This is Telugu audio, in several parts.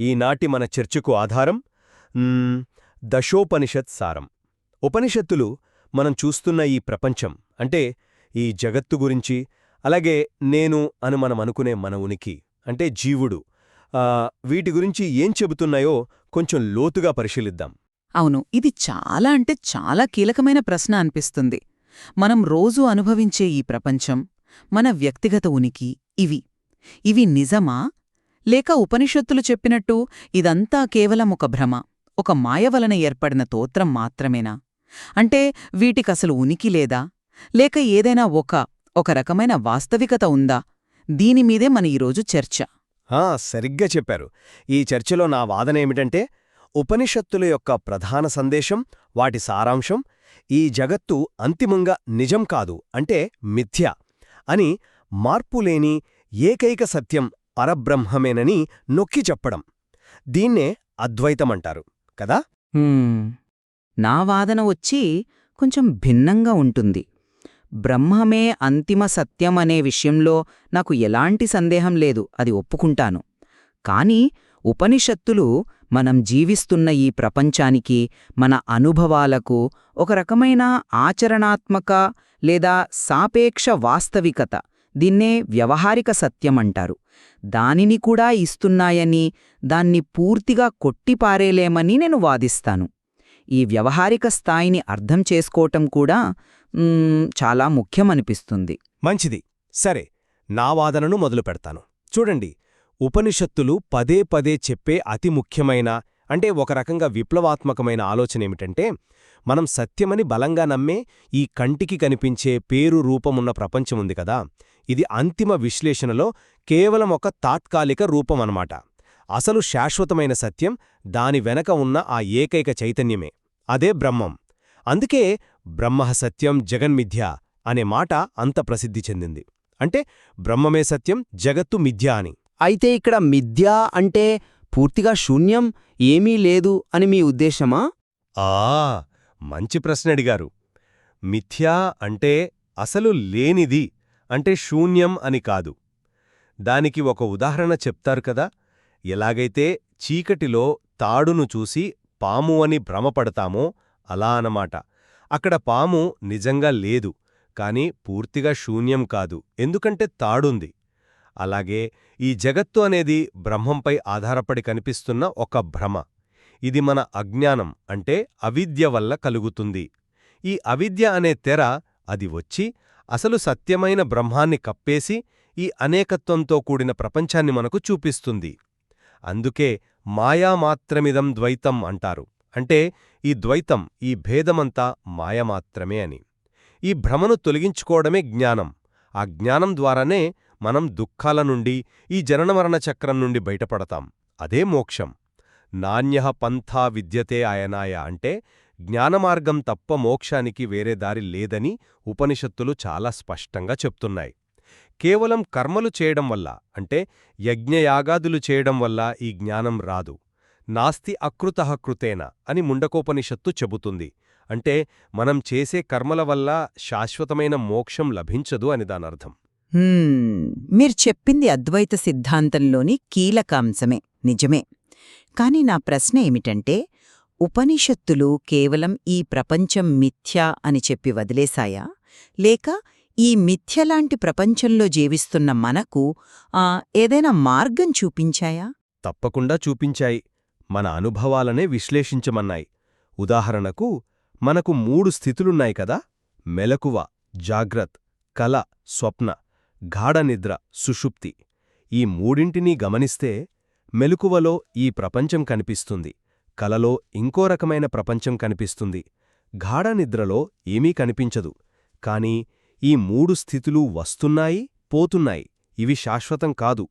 ఈనాటి మన చర్చకు ఆధారం? దశోపనిషత్ సారం. ఉపనిషత్తులు మనం చూస్తున్న ఈ ప్రపంచం అంటే ఈ జగత్తు గురించి అలాగే నేను అని మనం అనుకునే మన ఉనికి అంటే జీవుడు వీటి గురించి ఏం చెబుతున్నాయో కొంచెం లోతుగా పరిశీలిద్దాం. అవును ఇది చాలా అంటే చాలా కీలకమైన ప్రశ్న అనిపిస్తుంది. మనం రోజూ అనుభవించే ఈ ప్రపంచం మన వ్యక్తిగత ఉనికి ఇవి. ఇవి నిజమా? లేక ఉపనిషత్తులు చెప్పినట్టు ఇదంతా కేవలం ఒక భ్రమ ఒక మాయ వలన ఏర్పడిన తోత్రం మాత్రమేనా? అంటే వీటికసలు ఉనికి లేదా? లేక ఏదైనా ఒక ఒక రకమైన వాస్తవికత ఉందా? దీనిమీదే మన ఈరోజు చర్చ. సరిగ్గా చెప్పారు. ఈ చర్చలో నా వాదన ఏమిటంటే ఉపనిషత్తుల యొక్క ప్రధాన సందేశం వాటి సారాంశం ఈ జగత్తు అంతిమంగా నిజం కాదు అంటే మిథ్య అని మార్పులేని ఏకైక సత్యం పరబ్రహ్మమేనని నొక్కి చెప్పడం. దీన్నే అద్వైతమంటారు కదా? నా వాదన వచ్చి కొంచెం భిన్నంగా ఉంటుంది. బ్రహ్మమే అంతిమ సత్యం అనే విషయంలో నాకు ఎలాంటి సందేహం లేదు అది ఒప్పుకుంటాను. కాని ఉపనిషత్తులు మనం జీవిస్తున్న ఈ ప్రపంచానికి మన అనుభవాలకు ఒక రకమైన ఆచరణాత్మక లేదా సాపేక్ష వాస్తవికత దీన్నే వ్యవహారిక సత్యమంటారు. దానిని కూడా ఇస్తున్నాయని దాన్ని పూర్తిగా కొట్టిపారేలేమని నేను వాదిస్తాను. ఈ వ్యవహారిక స్థాయిని అర్థం చేసుకోవటం కూడా చాలా ముఖ్యమనిపిస్తుంది. మంచిది. సరే నా వాదనను మొదలు పెడతాను. చూడండి ఉపనిషత్తులు పదే పదే చెప్పే అతి ముఖ్యమైన అంటే ఒక రకంగా విప్లవాత్మకమైన ఆలోచనేమిటంటే మనం సత్యమని బలంగా నమ్మే ఈ కంటికి కనిపించే పేరు రూపమున్న ప్రపంచం ఉంది కదా. ఇది అంతిమ విశ్లేషణలో కేవలం ఒక తాత్కాలిక రూపమన్నమాట. అసలు శాశ్వతమైన సత్యం దాని వెనక ఉన్న ఆ ఏకైక చైతన్యమే. అదే బ్రహ్మం. అందుకే బ్రహ్మః సత్యం జగన్మిథ్య అనే మాట అంత ప్రసిద్ధి చెందింది. అంటే బ్రహ్మమే సత్యం జగత్తు మిథ్య అని. అయితే ఇక్కడ మిథ్య అంటే పూర్తిగా శూన్యం ఏమీ లేదు అని మీ ఉద్దేశమా? ఆ మంచి ప్రశ్న అడిగారు. మిథ్యా అంటే అసలు లేనిది. అంటే శూన్యం అని కాదు. దానికి ఒక ఉదాహరణ చెప్తారు కదా ఎలాగైతే చీకటిలో తాడును చూసి పాము అని భ్రమపడతామో అలా అనమాట అక్కడ పాము నిజంగా లేదు కాని పూర్తిగా శూన్యం కాదు ఎందుకంటే తాడుంది. అలాగే ఈ జగత్తు అనేది బ్రహ్మంపై ఆధారపడి కనిపిస్తున్న ఒక భ్రమ. ఇది మన అజ్ఞానం అంటే అవిద్య వల్ల కలుగుతుంది. ఈ అవిద్య అనే తెర అది వచ్చి అసలు సత్యమైన బ్రహ్మాన్ని కప్పేసి ఈ అనేకత్వంతో కూడిన ప్రపంచాన్ని మనకు చూపిస్తుంది. అందుకే మాయామాత్రమిదం ద్వైతం అంటారు. అంటే ఈ ద్వైతం ఈ భేదమంతా మాయమాత్రమే అని. ఈ భ్రమను తొలగించుకోవడమే జ్ఞానం. ఆ జ్ఞానం ద్వారానే మనం దుఃఖాల నుండి ఈ జననమరణ చక్రం నుండి బయటపడతాం. అదే మోక్షం. నాణ్య పంథా విద్యతే ఆయనాయ అంటే జ్ఞానమార్గం తప్ప మోక్షానికి వేరే దారి లేదని ఉపనిషత్తులు చాలా స్పష్టంగా చెప్తున్నాయి. కేవలం కర్మలు చేయడం వల్ల అంటే యజ్ఞయాగాదులు చేయడం వల్ల ఈ జ్ఞానం రాదు. నాస్తి అకృతః కృతేన అని ముండకోపనిషత్తు చెబుతుంది. అంటే మనం చేసే కర్మల వల్ల శాశ్వతమైన మోక్షం లభించదు అని దానర్థం. మీరు చెప్పింది అద్వైత సిద్ధాంతంలోని కీలక అంశమే. నిజమే. కాని నా ప్రశ్న ఏమిటంటే ఉపనిషత్తులు కేవలం ఈ ప్రపంచం మిథ్య అని చెప్పి వదిలేశాయా? లేక ఈ మిథ్యలాంటి ప్రపంచంలో జీవిస్తున్న మనకు ఆ, ఏదైనా మార్గం చూపించాయా? తప్పకుండా చూపించాయి. మన అనుభవాలనే విశ్లేషించమన్నాయి. ఉదాహరణకు మనకు మూడు స్థితులున్నాయి కదా? మెలకువ జాగ్రత్ కల స్వప్న గాఢనిద్ర సుషుప్తి. ఈ మూడింటినీ గమనిస్తే మెలకువలో ఈ ప్రపంచం కనిపిస్తుంది. కలలో ఇంకో రకమైన ప్రపంచం కనిపిస్తుంది. గాఢ నిద్రలో ఏమీ కనిపించదు. కాని ఈ మూడు స్థితులు వస్తున్నాయి పోతున్నాయి. ఇవి శాశ్వతం కాదు.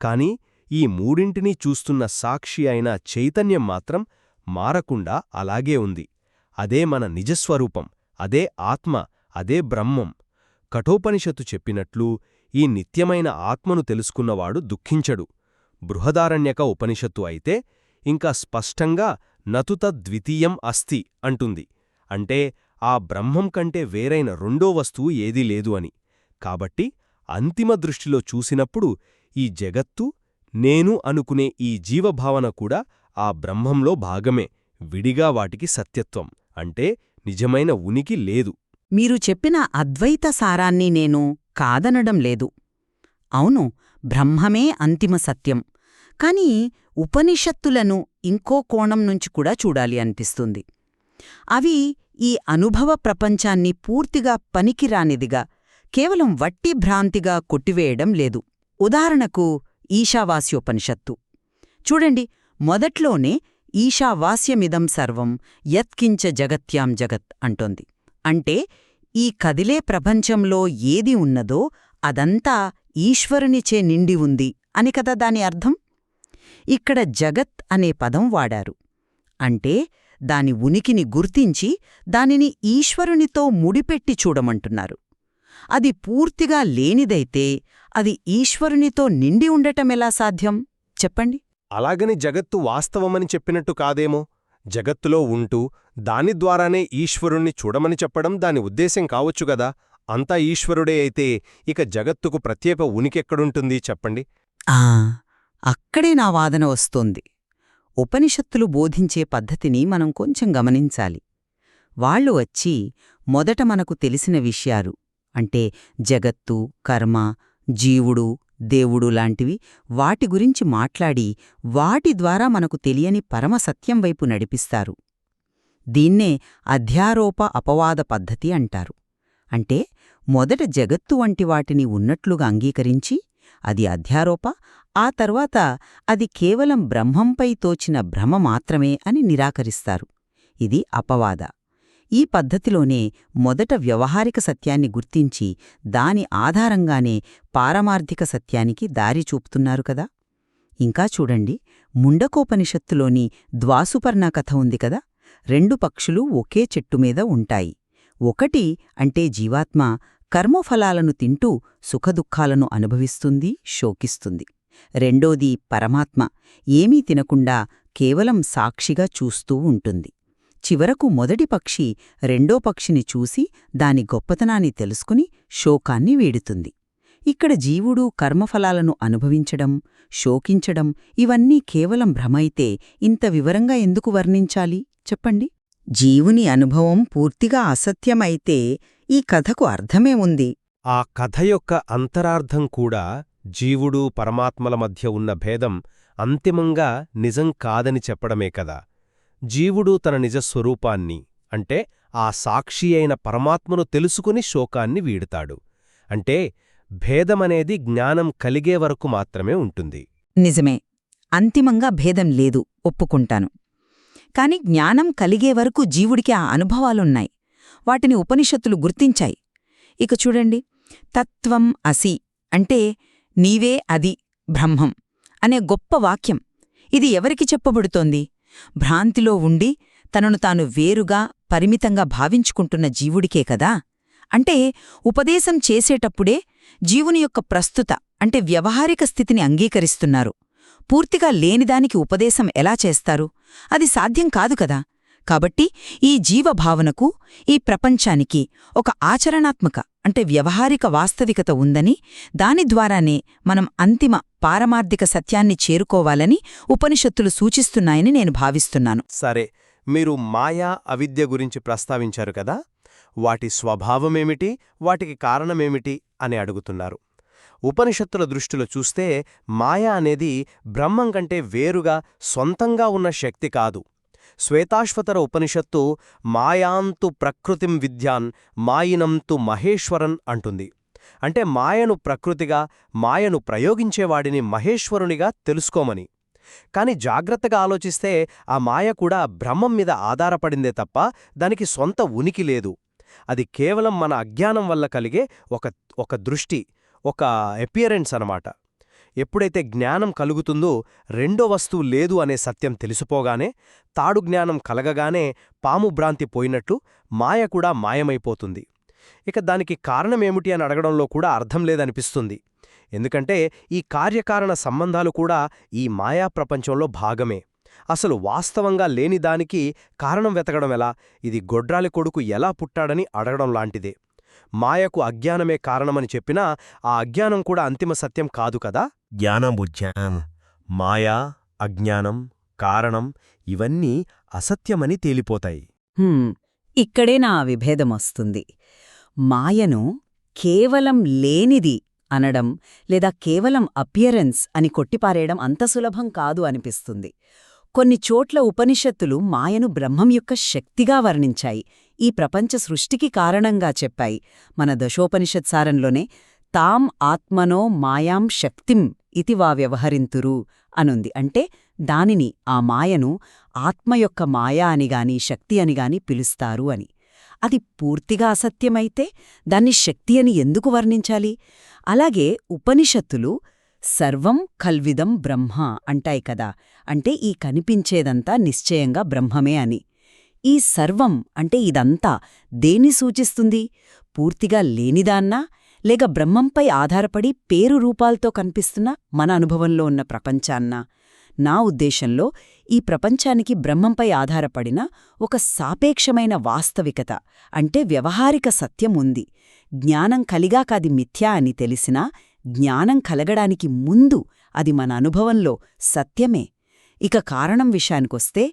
కాని ఈ మూడింటినీ చూస్తున్న సాక్షి అయిన చైతన్యం మాత్రం మారకుండా అలాగే ఉంది. అదే మన నిజస్వరూపం అదే ఆత్మ అదే బ్రహ్మం. కఠోపనిషత్తు చెప్పినట్లు ఈ నిత్యమైన ఆత్మను తెలుసుకున్నవాడు దుఃఖించడు. బృహదారణ్యక ఉపనిషత్తు అయితే ఇంకా స్పష్టంగా నతుత ద్వితీయం అస్తి అంటుంది. అంటే ఆ బ్రహ్మం కంటే వేరైన రెండో వస్తువు ఏదీ లేదు అని. కాబట్టి అంతిమ దృష్టిలో చూసినప్పుడు ఈ జగత్తు నేను అనుకునే ఈ జీవభావన కూడా ఆ బ్రహ్మంలో భాగమే విడిగా వాటికి సత్యత్వం. అంటే నిజమైన ఉనికి లేదు. మీరు చెప్పిన అద్వైత సారాన్ని నేను కాదనడం లేదు. అవును బ్రహ్మమే అంతిమ సత్యం. కాని ఉపనిషత్తులను ఇంకో కోణం నుంచి కూడా చూడాలి అనిపిస్తుంది. అవి ఈ అనుభవ ప్రపంచాన్ని పూర్తిగా పనికిరానిదిగా కేవలం వట్టి భ్రాంతిగా కొట్టివేయడం లేదు. ఉదాహరణకు ఈశావాస్యోపనిషత్తు. చూడండి మొదట్లోనే ఈశావాస్యమిదం సర్వం యత్కించ జగత్యాం జగత్ అంటోంది. అంటే ఈ కదిలే ప్రపంచంలో ఏది ఉన్నదో అదంతా ఈశ్వరునిచే నిండి ఉంది అని కదా దాని అర్థం? ఇక్కడ జగత్ అనే పదం వాడారు. అంటే దాని ఉనికిని గుర్తించి దానిని ఈశ్వరునితో ముడిపెట్టి చూడమంటున్నారు. అది పూర్తిగా లేనిదైతే అది ఈశ్వరునితో నిండి ఉండటమెలా సాధ్యం? చెప్పండి. అలాగని జగత్తు వాస్తవమని చెప్పినట్టు కాదేమో. జగత్తులో ఉంటూ దాని ద్వారానే ఈశ్వరుణ్ణి చూడమని చెప్పడం దాని ఉద్దేశం కావచ్చుగదా అంతా ఈశ్వరుడే అయితే ఇక జగత్తుకు ప్రత్యేక ఉనికెక్కడుంటుంది చెప్పండి. ఆ అక్కడే నా వాదన వస్తోంది. ఉపనిషత్తులు బోధించే పద్ధతిని మనం కొంచెం గమనించాలి. వాళ్ళు వచ్చి మొదట మనకు తెలిసిన విషయాలు అంటే జగత్తు కర్మ జీవుడు దేవుడు లాంటివి వాటి గురించి మాట్లాడి వాటి ద్వారా మనకు తెలియని పరమసత్యం వైపు నడిపిస్తారు. దీన్నే అధ్యారోప అపవాద పద్ధతి అంటారు. అంటే మొదట జగత్తు వంటి వాటిని ఉన్నట్లుగా అంగీకరించి అది అధ్యారోప ఆ తర్వాత అది కేవలం బ్రహ్మంపై తోచిన భ్రమ మాత్రమే అని నిరాకరిస్తారు. ఇది అపవాద. ఈ పద్ధతిలోనే మొదట వ్యవహారిక సత్యాన్ని గుర్తించి దాని ఆధారంగానే పారమార్థిక సత్యానికి దారి చూపుతున్నారు కదా. ఇంకా చూడండి ముండకోపనిషత్తులోని ద్వాసుపర్ణ కథ ఉంది కదా. రెండు పక్షులు ఒకే చెట్టుమీద ఉంటాయి. ఒకటి అంటే జీవాత్మ కర్మఫలాలను తింటూ సుఖదుఖాలను అనుభవిస్తుంది శోకిస్తుంది. రెండోది పరమాత్మ. ఏమీ తినకుండా కేవలం సాక్షిగా చూస్తూ ఉంటుంది. చివరకు మొదటి పక్షి రెండో పక్షిని చూసి దాని గొప్పతనాన్ని తెలుసుకుని శోకాన్ని వీడుతుంది. ఇక్కడ జీవుడు కర్మఫలాలను అనుభవించడం శోకించడం ఇవన్నీ కేవలం భ్రమైతే ఇంత వివరంగా ఎందుకు వర్ణించాలి? చెప్పండి. జీవుని అనుభవం పూర్తిగా అసత్యమైతే ఈ కథకు అర్థమే ఉంది ఆ కథ యొక్క అంతరార్థం కూడా జీవుడు పరమాత్మల మధ్య ఉన్న భేదం అంతిమంగా నిజం కాదని చెప్పడమే కదా. జీవుడు తన నిజస్వరూపాన్ని అంటే ఆ సాక్షి అయిన పరమాత్మను తెలుసుకుని శోకాన్ని వీడుతాడు. అంటే భేదమనేది జ్ఞానం కలిగే వరకు మాత్రమే ఉంటుంది. నిజమే. అంతిమంగా భేదం లేదు ఒప్పుకుంటాను. కాని జ్ఞానం కలిగే వరకు జీవుడికి ఆ అనుభవాలున్నాయి. వాటిని ఉపనిషత్తులు గుర్తించాయి. ఇక చూడండి. తత్వం అసి అంటే నీవే అది బ్రహ్మం అనే గొప్ప వాక్యం. ఇది ఎవరికి చెప్పబడుతోంది? భ్రాంతిలో ఉండి తనను తాను వేరుగా పరిమితంగా భావించుకుంటున్న జీవుడికే కదా? అంటే ఉపదేశం చేసేటప్పుడే జీవుని యొక్క ప్రస్తుత అంటే వ్యవహారిక స్థితిని అంగీకరిస్తున్నారు. పూర్తిగా లేనిదానికి ఉపదేశం ఎలా చేస్తారు? అది సాధ్యం కాదు కదా? కాబట్టి ఈ జీవభావనకు ఈ ప్రపంచానికి ఒక ఆచరణాత్మక అంటే వ్యవహారిక వాస్తవికత ఉందని దాని ద్వారానే మనం అంతిమ పారమార్థిక సత్యాన్ని చేరుకోవాలని ఉపనిషత్తులు సూచిస్తున్నాయని నేను భావిస్తున్నాను. సరే మీరు మాయా అవిద్య గురించి ప్రస్తావించారు కదా వాటి స్వభావమేమిటి వాటికి కారణమేమిటి అని అడుగుతున్నారు. ఉపనిషత్తుల దృష్టిలో చూస్తే మాయా అనేది బ్రహ్మం కంటే వేరుగా సొంతంగా ఉన్న శక్తి కాదు. శ్వేతాశ్వతర ఉపనిషత్తు మాయాంతు ప్రకృతిం విద్యాన్ మాయినంతు మహేశ్వరన్ అంటుంది. అంటే మాయను ప్రకృతిగా మాయను ప్రయోగించేవాడిని మహేశ్వరునిగా తెలుసుకోమని. కాని జాగ్రత్తగా ఆలోచిస్తే ఆ మాయ కూడా బ్రహ్మం మీద ఆధారపడిందే తప్ప దానికి సొంత ఉనికి లేదు. అది కేవలం మన అజ్ఞానం వల్ల కలిగే ఒక ఒక దృష్టి ఒక ఎపియరెన్స్ అనమాట ఎప్పుడైతే జ్ఞానం కలుగుతుందో రెండో వస్తువు లేదు అనే సత్యం తెలిసిపోగానే తాడు జ్ఞానం కలగగానే పాము భ్రాంతి పోయినట్లు మాయ కూడా మాయమైపోతుంది. ఇక దానికి కారణమేమిటి అని అడగడంలో కూడా అర్థం లేదనిపిస్తుంది. ఎందుకంటే ఈ కార్యకారణ సంబంధాలు కూడా ఈ మాయా ప్రపంచంలో భాగమే. అసలు వాస్తవంగా లేని దానికి కారణం వెతకడం ఎలా? ఇది గొడ్రాలి కొడుకు ఎలా పుట్టాడని అడగడం లాంటిదే. మాయకు అజ్ఞానమే కారణమని చెప్పినా ఆ అజ్ఞానం కూడా అంతిమ సత్యం కాదు కదా? జ్ఞానబుజ్ఞాన్ మాయా అజ్ఞానం కారణం ఇవన్నీ అసత్యమని తేలిపోతాయి. హ్మ్, ఇక్కడే నా విభేదమొస్తుంది మాయను కేవలం లేనిది అనడం లేదా కేవలం అపియరెన్స్ అని కొట్టిపారేయడం అంత సులభం కాదు అనిపిస్తుంది. కొన్ని చోట్ల ఉపనిషత్తులు మాయను బ్రహ్మం యొక్క శక్తిగా వర్ణించాయి. ఈ ప్రపంచ సృష్టికి కారణంగా చెప్పాయి. మన దశోపనిషత్ సారంలోనే తాం ఆత్మనో మాయాం శక్తిం ఇతి వా వ్యవహరింతురు అనుంది. అంటే దానిని ఆ మాయను ఆత్మ యొక్క మాయ అనిగాని శక్తి అనిగాని పిలుస్తారు అని. అది పూర్తిగా అసత్యమైతే దాన్ని శక్తి అని ఎందుకు వర్ణించాలి? అలాగే ఉపనిషత్తులు సర్వం కల్విదం బ్రహ్మ అంటాయి కదా. అంటే ఈ కనిపించేదంతా నిశ్చయంగా బ్రహ్మమే అని. ఈ సర్వం అంటే ఇదంతా దేన్ని సూచిస్తుంది? పూర్తిగా లేనిదాన్నా లేక బ్రహ్మంపై ఆధారపడి పేరు రూపాలతో కనిపిస్తున్న మన అనుభవంలో ఉన్న ప్రపంచాన్నా? నా ఉద్దేశంలో ఈ ప్రపంచానికి బ్రహ్మంపై ఆధారపడిన ఒక సాపేక్షమైన వాస్తవికత అంటే వ్యవహారిక సత్యం ఉంది. జ్ఞానం కలిగాకది మిథ్యా అని తెలిసినా జ్ఞానం కలగడానికి ముందు అది మన అనుభవంలో సత్యమే. ఇక కారణం విషయానికొస్తే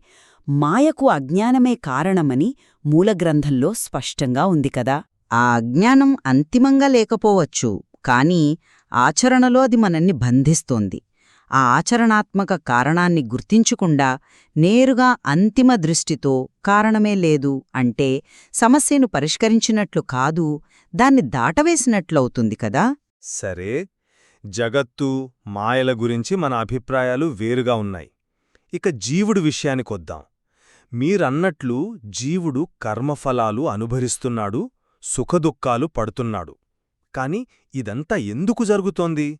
మాయకు అజ్ఞానమే కారణమని మూలగ్రంథంలో స్పష్టంగా ఉంది కదా. ఆ అజ్ఞానం అంతిమంగా లేకపోవచ్చు కానీ ఆచరణలో అది మనల్ని బంధిస్తోంది. ఆ ఆచరణాత్మక కారణాన్ని గుర్తించకుండా నేరుగా అంతిమ దృష్టితో కారణమే లేదు అంటే సమస్యను పరిష్కరించినట్లు కాదు దాన్ని దాటవేసినట్లవుతుంది కదా. సరే జగత్తు మాయల గురించి మన అభిప్రాయాలు వేరుగా ఉన్నాయి. ఇక జీవుడు విషయానికొద్దాం. మీరన్నట్లు జీవుడు కర్మఫలాలు అనుభరిస్తున్నాడు సుఖదుఖాలు పడుతున్నాడు. కాని ఇదంతా ఎందుకు జరుగుతోంది?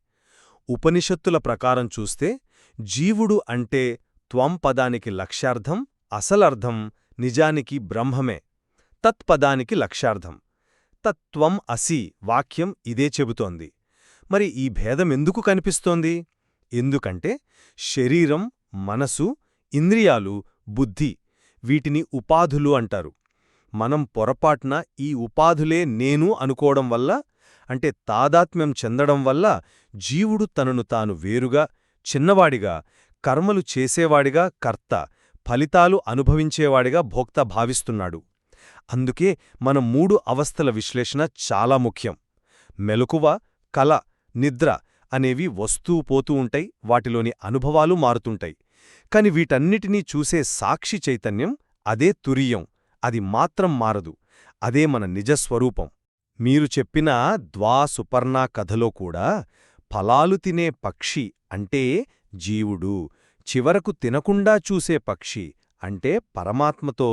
ఉపనిషత్తుల ప్రకారం చూస్తే జీవుడు అంటే త్వం పదానికి లక్ష్యార్థం అసలర్థం నిజానికి బ్రహ్మమే. తత్పదానికి లక్ష్యార్థం. తత్వం అసి వాక్యం ఇదే చెబుతోంది. మరి ఈ భేదమెందుకు కనిపిస్తోంది? ఎందుకంటే శరీరం మనసు ఇంద్రియాలు బుద్ధి వీటిని ఉపాధులు అంటారు. మనం పొరపాటున ఈ ఉపాధులే నేను అనుకోవడం వల్ల అంటే తాదాత్మ్యం చెందడం వల్ల జీవుడు తనను తాను వేరుగా చిన్నవాడిగా కర్మలు చేసేవాడిగా కర్త ఫలితాలు అనుభవించేవాడిగా భోక్త భావిస్తున్నాడు. అందుకే మన మూడు అవస్థల విశ్లేషణ చాలా ముఖ్యం. మెలకువ కల నిద్ర అనేవి వస్తూ పోతూ ఉంటాయి వాటిలోని అనుభవాలు మారుతుంటాయి. కాని వీటన్నిటినీ చూసే సాక్షి చైతన్యం అదే తురియం. అది మాత్రం మారదు. అదే మన నిజస్వరూపం మీరు చెప్పిన ద్వా సుపర్ణ కథలో కూడా ఫలాలు తినే పక్షి అంటే జీవుడు. చివరకు తినకుండా చూసే పక్షి అంటే పరమాత్మతో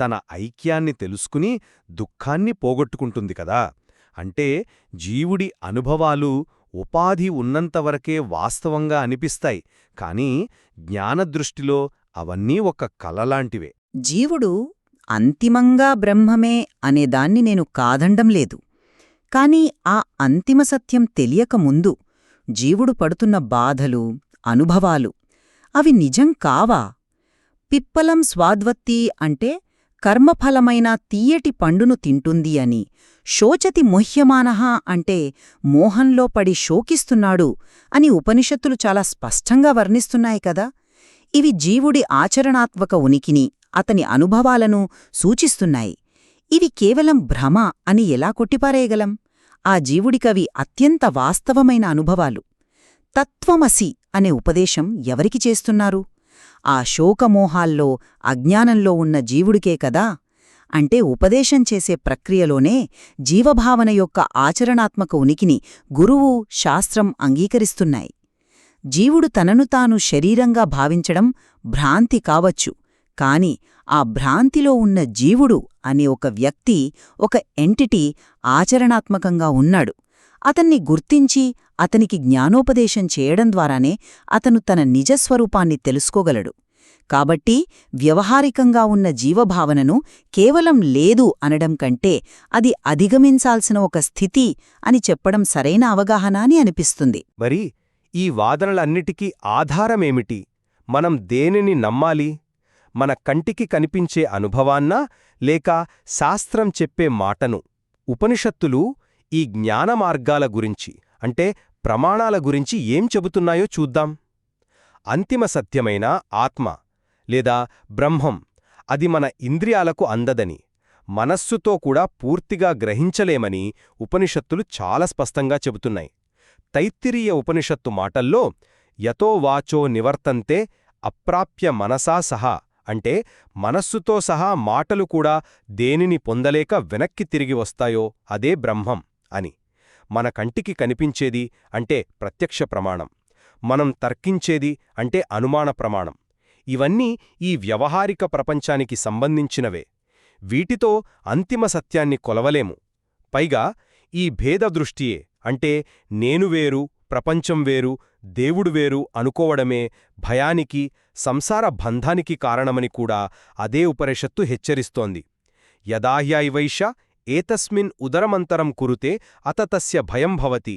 తన ఐక్యాన్ని తెలుసుకుని దుఃఖాన్ని పోగొట్టుకుంటుంది కదా. అంటే జీవుడి అనుభవాలు ఉపాధి ఉన్నంతవరకే వాస్తవంగా అనిపిస్తాయి కాని జ్ఞానదృష్టిలో అవన్నీ ఒక కలలాంటివే. జీవుడు అంతిమంగా బ్రహ్మమే అనేదాన్ని నేను కాదండం లేదు. కాని ఆ అంతిమ సత్యం తెలియకముందు జీవుడు పడుతున్న బాధలు అనుభవాలు అవి నిజం కావా? పిప్పలం స్వాద్వత్తి అంటే కర్మఫలమైన తీయటి పండును తింటుంది అని శోచతి మొహ్యమానః అంటే మోహంలో పడి శోకిస్తున్నాడు అని ఉపనిషత్తులు చాలా స్పష్టంగా వర్ణిస్తున్నాయి కదా. ఇవి జీవుడి ఆచరణాత్మక ఉనికిని అతని అనుభవాలను సూచిస్తున్నాయి. ఇవి కేవలం భ్రమ అని ఎలా కొట్టిపారేయగలం? ఆ జీవుడికవి అత్యంత వాస్తవమైన అనుభవాలు. తత్వమసి అనే ఉపదేశం ఎవరికి చేస్తున్నారు? ఆ శోకమోహాల్లో అజ్ఞానంలో ఉన్న జీవుడికే కదా అంటే ఉపదేశం చేసే ప్రక్రియలోనే జీవభావన యొక్క ఆచరణాత్మక ఉనికిని గురువు శాస్త్రం అంగీకరిస్తున్నాయి. జీవుడు తనను తాను శరీరంగా భావించడం భ్రాంతి కావచ్చు కాని ఆ భ్రాంతిలో ఉన్న జీవుడు అనే ఒక వ్యక్తి ఒక ఎంటిటీ ఆచరణాత్మకంగా ఉన్నాడు. అతన్ని గుర్తించి అతనికి జ్ఞానోపదేశం చేయడం ద్వారానే అతను తన నిజస్వరూపాన్ని తెలుసుకోగలడు. కాబట్టి వ్యవహారికంగా ఉన్న జీవభావనను కేవలం లేదు అనడం కంటే అది అధిగమించాల్సిన ఒక స్థితి అని చెప్పడం సరైన అవగాహన అని అనిపిస్తుంది. మరి ఈ వాదనలన్నిటికీ ఆధారమేమిటి? మనం దేనిని నమ్మాలి? మన కంటికి కనిపించే అనుభవాన్నా లేక శాస్త్రం చెప్పే మాటను? ఉపనిషత్తులు ఈ జ్ఞాన మార్గాల గురించి అంటే ప్రమాణాల గురించి ఏం చెబుతున్నాయో చూద్దాం. అంతిమ సత్యమైన ఆత్మ లేదా బ్రహ్మం అది మన ఇంద్రియాలకు అందదని మనస్సుతో కూడా పూర్తిగా గ్రహించలేమని ఉపనిషత్తులు చాలా స్పష్టంగా చెబుతున్నాయి. తైత్తిరీయ ఉపనిషత్తు మాటల్లో యతో వాచో నివర్తంతే అప్రాప్య మనసా సహా అంటే మనస్సుతో సహా మాటలు కూడా దేనిని పొందలేక వెనక్కి తిరిగి వస్తాయో అదే బ్రహ్మం అని. మన కంటికి కనిపించేది అంటే ప్రత్యక్ష ప్రమాణం మనం తర్కించేది అంటే అనుమాన ప్రమాణం. ఇవన్నీ ఈ వ్యవహారిక ప్రపంచానికి సంబంధించినవే. వీటితో అంతిమ సత్యాన్ని కొలవలేము. పైగా ఈ భేదదృష్టియే అంటే నేను వేరు ప్రపంచం వేరు దేవుడు వేరు అనుకోవడమే భయానికి సంసార బంధానికి కారణమని కూడా అదే ఉపనిషత్తు హెచ్చరిస్తోంది. యదాహ్యాయివైష ఏతస్మిన్ ఉదరమంతరం కురుతే అత తస్య భయం భవతి.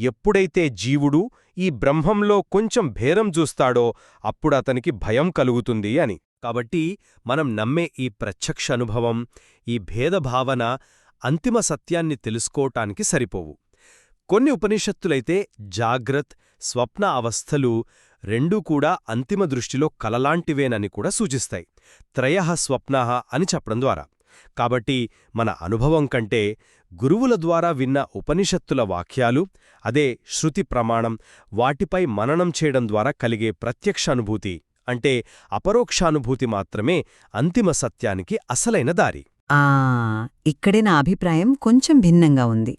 ఎప్పుడైతే జీవుడు ఈ బ్రహ్మంలో కొంచెం భేరం చూస్తాడో అప్పుడతనికి భయం కలుగుతుంది అని. కాబట్టి మనం నమ్మే ఈ ప్రత్యక్ష అనుభవం ఈ భేదభావన అంతిమ సత్యాన్ని తెలుసుకోవటానికి సరిపోవు. కొన్ని ఉపనిషత్తులైతే జాగ్రత్ స్వప్న అవస్థలు రెండూ కూడా అంతిమ దృష్టిలో కలలాంటివేనని కూడా సూచిస్తాయి. త్రయ స్వప్న అని చెప్పడం ద్వారా. కాబట్టి మన అనుభవం కంటే గురువుల ద్వారా విన్న ఉపనిషత్తుల వాక్యాలు అదే శృతి ప్రమాణం వాటిపై మననం చేయడం ద్వారా కలిగే ప్రత్యక్ష అనుభూతి అంటే అపరోక్షానుభూతి మాత్రమే అంతిమ సత్యానికి అసలైన దారి. ఆ ఇక్కడే నా అభిప్రాయం కొంచెం భిన్నంగా ఉంది.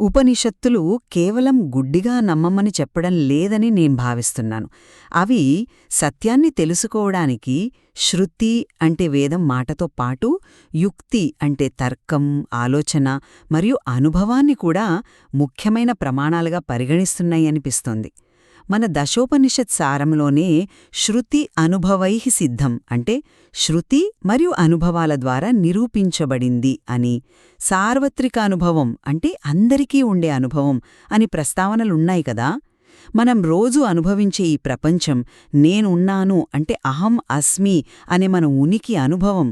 ఉపనిషత్తులు కేవలం గుడ్డిగా నమ్మమని చెప్పడం లేదని నేను భావిస్తున్నాను. అవి సత్యాన్ని తెలుసుకోవడానికి శృతి అంటే వేదం మాటతో పాటు యుక్తి అంటే తర్కం ఆలోచన మరియు అనుభవాన్ని కూడా ముఖ్యమైన ప్రమాణాలుగా పరిగణిస్తున్నాయనిపిస్తోంది మన దశోపనిషత్ సారంలోనే శృతి అనుభవై సిద్ధం అంటే శృతి మరియు అనుభవాల ద్వారా నిరూపించబడింది అని సార్వత్రిక అనుభవం అంటే అందరికీ ఉండే అనుభవం అని ప్రస్తావనలున్నాయి కదా. మనం రోజు అనుభవించే ఈ ప్రపంచం నేనున్నాను అంటే అహం అస్మి అనే మన ఉనికి అనుభవం.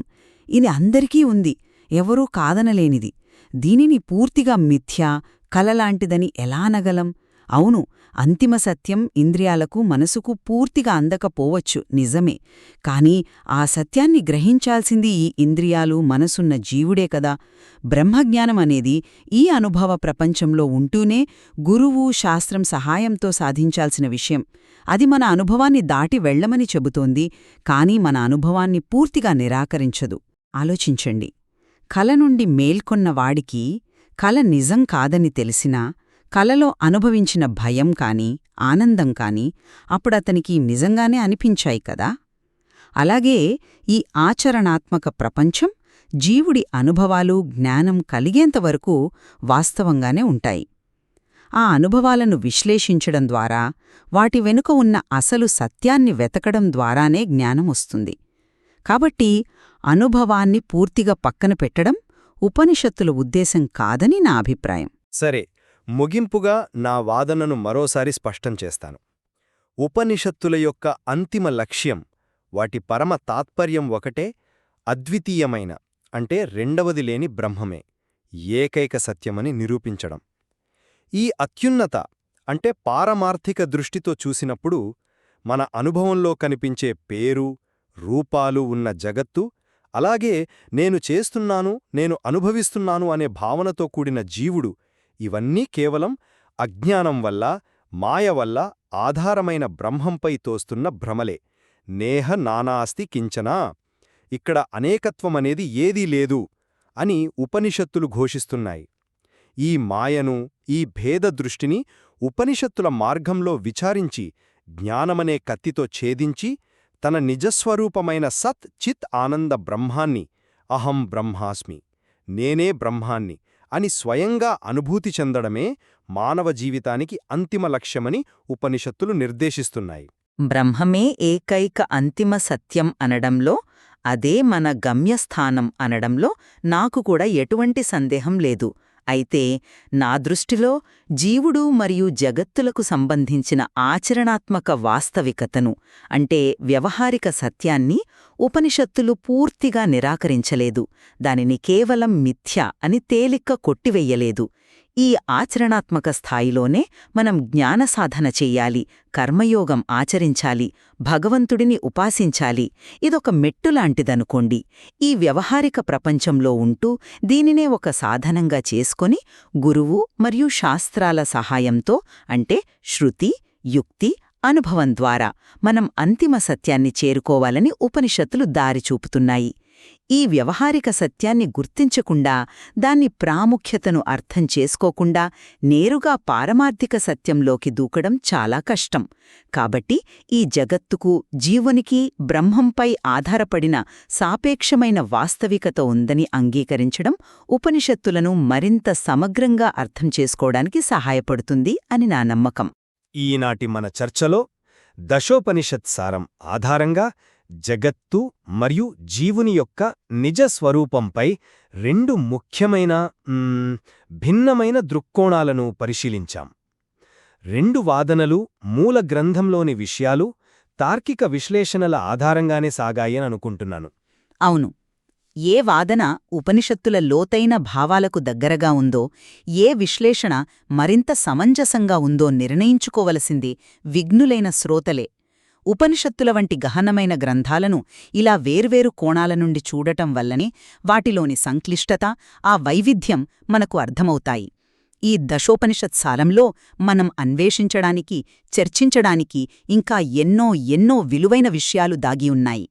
ఇది అందరికీ ఉంది ఎవరూ కాదనలేనిది. దీనిని పూర్తిగా మిథ్య కలలాంటిదని ఎలా అనగలం అవును అంతిమ సత్యం ఇంద్రియాలకు మనసుకు పూర్తిగా అందకపోవచ్చు నిజమే. కాని ఆ సత్యాన్ని గ్రహించాల్సింది ఈ ఇంద్రియాలు మనసున్న జీవుడే కదా. బ్రహ్మజ్ఞానం అనేది ఈ అనుభవ ప్రపంచంలో ఉంటూనే గురువు శాస్త్రం సహాయంతో సాధించాల్సిన విషయం. అది మన అనుభవాన్ని దాటి వెళ్ళమని చెబుతోంది కాని మన అనుభవాన్ని పూర్తిగా నిరాకరించదు. ఆలోచించండి. కల నుండి మేల్కొన్న వాడికి కల నిజం కాదని తెలిసినా కలలో అనుభవించిన భయం కాని ఆనందం కాని అప్పుడతనికి నిజంగానే అనిపించాయి కదా? అలాగే ఈ ఆచరణాత్మక ప్రపంచం జీవుడి అనుభవాలు జ్ఞానం కలిగేంతవరకు వాస్తవంగానే ఉంటాయి. ఆ అనుభవాలను విశ్లేషించడం ద్వారా వాటి వెనుక ఉన్న అసలు సత్యాన్ని వెతకడం ద్వారానే జ్ఞానం వస్తుంది. కాబట్టి అనుభవాన్ని పూర్తిగా పక్కన పెట్టడం ఉపనిషత్తుల ఉద్దేశం కాదని నా అభిప్రాయం. సరే ముగింపుగా నా వాదనను మరోసారి స్పష్టం చేస్తాను. ఉపనిషత్తుల యొక్క అంతిమ లక్ష్యం వాటి పరమ తాత్పర్యం ఒకటే అద్వితీయమైన అంటే రెండవది లేని బ్రహ్మమే ఏకైక సత్యమని నిరూపించడం. ఈ అత్యున్నత అంటే పారమార్థిక దృష్టితో చూసినప్పుడు మన అనుభవంలో కనిపించే పేరు రూపాలు ఉన్న జగత్తు అలాగే నేను చేస్తున్నాను నేను అనుభవిస్తున్నాను అనే భావనతో కూడిన జీవుడు ఇవన్నీ కేవలం అజ్ఞానం వల్ల మాయ వల్ల ఆధారమైన బ్రహ్మంపై తోస్తున్న భ్రమలే. నేహ నానాస్తి కించనా? ఇక్కడ అనేకత్వమనేది ఏదీ లేదు అని ఉపనిషత్తులు ఘోషిస్తున్నాయి. ఈ మాయను ఈ భేద దృష్టిని ఉపనిషత్తుల మార్గంలో విచారించి జ్ఞానమనే కత్తితో ఛేదించి తన నిజస్వరూపమైన సత్ చిత్ ఆనంద బ్రహ్మాన్ని అహం బ్రహ్మాస్మి నేనే బ్రహ్మాన్ని అని స్వయంగా అనుభూతి చెందడమే మానవ జీవితానికి అంతిమ లక్ష్యమని ఉపనిషత్తులు నిర్దేశిస్తున్నాయి. బ్రహ్మమే ఏకైక అంతిమ సత్యం అనడంలో అదే మన గమ్యస్థానం అనడంలో నాకు కూడా ఎటువంటి సందేహం లేదు. అయితే నా దృష్టిలో జీవుడు మరియు జగత్తులకు సంబంధించిన ఆచరణాత్మక వాస్తవికతను అంటే వ్యవహారిక సత్యాన్ని ఉపనిషత్తులు పూర్తిగా నిరాకరించలేదు. దానిని కేవలం మిథ్య అని తేలిక్క కొట్టివెయ్యలేదు ఈ ఆచరణాత్మక స్థాయిలోనే మనం జ్ఞాన సాధన చెయ్యాలి కర్మయోగం ఆచరించాలి భగవంతుడిని ఉపాసించాలి. ఇదొక మెట్టులాంటిదనుకోండి ఈ వ్యవహారిక ప్రపంచంలో ఉంటూ దీనినే ఒక సాధనంగా చేసుకొని గురువు మరియు శాస్త్రాల సహాయంతో అంటే శృతి యుక్తి అనుభవం ద్వారా మనం అంతిమ సత్యాన్ని చేరుకోవాలని ఉపనిషత్తులు దారి చూపుతున్నాయి. ఈ వ్యవహారిక సత్యాన్ని గుర్తించకుండా దాన్ని ప్రాముఖ్యతను అర్థం చేసుకోకుండా నేరుగా పారమార్థిక సత్యంలోకి దూకడం చాలా కష్టం. కాబట్టి ఈ జగత్తుకు జీవునికి బ్రహ్మంపై ఆధారపడిన సాపేక్షమైన వాస్తవికత ఉందని అంగీకరించడం ఉపనిషత్తులను మరింత సమగ్రంగా అర్థం చేసుకోవడానికి సహాయపడుతుంది అని నా నమ్మకం. ఈనాటి మన చర్చలో దశోపనిషత్ సారం ఆధారంగా జగత్తు మరియు జీవుని యొక్క నిజ స్వరూపంపై రెండు ముఖ్యమైన భిన్నమైన దృక్కోణాలను పరిశీలించాం. రెండు వాదనలు మూల గ్రంథంలోని విషయాలు తార్కిక విశ్లేషణల ఆధారంగానే సాగాయని అనుకుంటున్నాను. అవును. ఏ వాదన ఉపనిషత్తుల లోతైన భావాలకు దగ్గరగా ఉందో ఏ విశ్లేషణ మరింత సమంజసంగా ఉందో నిర్ణయించుకోవలసింది విఘ్నులైన శ్రోతలే. ఉపనిషత్తుల వంటి గహనమైన గ్రంథాలను ఇలా వేర్వేరు కోణాల నుండి చూడటం వల్లనే వాటిలోని సంక్లిష్టత ఆ వైవిధ్యం మనకు అర్థమవుతాయి. ఈ దశోపనిషత్ సారంలో మనం అన్వేషించడానికి చర్చించడానికి ఇంకా ఎన్నో ఎన్నో విలువైన విషయాలు దాగి ఉన్నాయి.